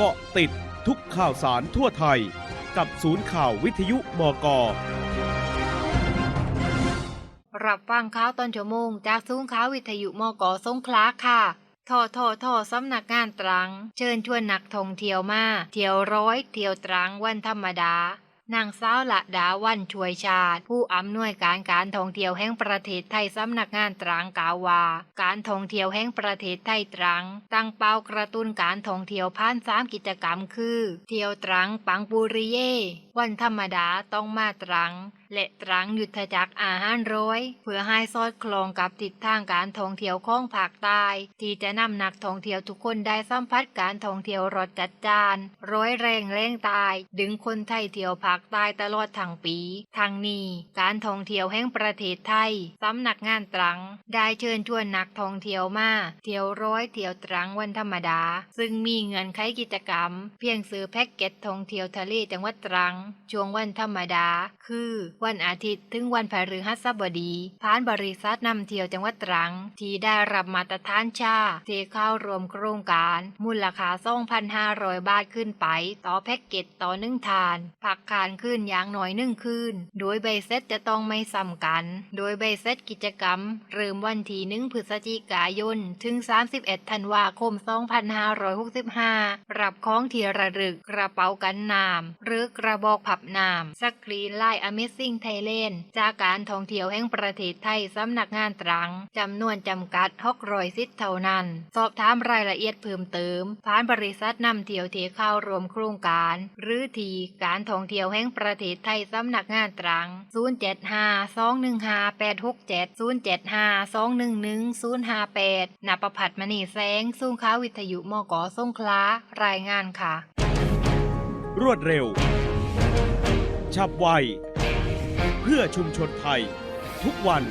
เกาะติดทุกข่าวสารทั่วไทย กับศูนย์ข่าววิทยุบก รับฟังข่าวตอนชั่วโมง จากซุ้งข่าววิทยุมกสงขลาค่ะทอทอทอสำนักงานตรัง เชิญชวนนักท่องเที่ยวมา เที่ยวร้อย เที่ยวตรังวันธรรมดา นางสาวละดาวันช่วยชาติ ผู้อำนวยการการท่องเที่ยวแห่งประเทศไทยสำนักงานตรังกาวา การท่องเที่ยวแห่งประเทศไทยตรัง ตั้งเป้ากระตุ้นการท่องเที่ยวผ่านสามกิจกรรมคือ เที่ยวตรังปังปุริเย่วันธรรมดาต้องมาตรังและตรังยุทธจักรอาหารร้อย เพื่อให้สอดคล้องกับทิศทางการท่องเที่ยวของภาคใต้ที่จะนำนักท่องเที่ยวทุกคนได้สัมผัสการท่องเที่ยวรสจัดจาน ร้อยแรงแรงตาย ดึงคนไทยเที่ยวภาคใต้ตลอดทั้งปีทางนี้การท่องเที่ยวแห่งประเทศไทยสำนักงานตรัง ได้เชิญชวนนักท่องเที่ยวมาเที่ยวร้อยเที่ยวตรังวันธรรมดา ซึ่งมีเงื่อนไขกิจกรรม เพียงซื้อแพ็กเกจท่องเที่ยวทะเลจังหวัดตรัง ช่วงวันธรรมดา คือวันอาทิตย์ถึงวันพฤหัสบดีผ่านบริษัทนำเที่ยวจังหวัดตรัง ที่ได้รับมาตรฐานชาเทเข้ารวมโครงการ มูลค่า2,500 บาทขึ้นไป ต่อแพ็กเกจต่อหนึ่งทาน ผักคานขึ้นอย่างน้อยหนึ่งคืน โดยใบเสร็จจะต้องไม่ซ้ำกัน โดยใบเสร็จกิจกรรม เริ่มวันที่หนึ่งพฤศจิกายน ถึง 31 ธันวาคม 2565 รับของที่ระลึกกระเป๋ากันน้ำหรือกระบอกผับน้ำสกรีนไลน์ Amazing Thailand จากการท่องเที่ยวแห่งประเทศไทยสำนักงานตรังจำนวนจำกัด600สิทธิ์เท่านั้น สอบถามรายละเอียดเพิ่มเติม ผ่านบริษัทนำเที่ยวเทเข้ารวมโครงการ หรือทีการท่องเที่ยวแห่งประเทศไทยสำนักงานตรัง 075-215-867 075-211-058นประพัฒน์มณีแสงสูงค้าวิทยุมกสงขลารายงานค่ะ รวดเร็ว ฉับไว พื่อชุมชนไทย ทุกวัน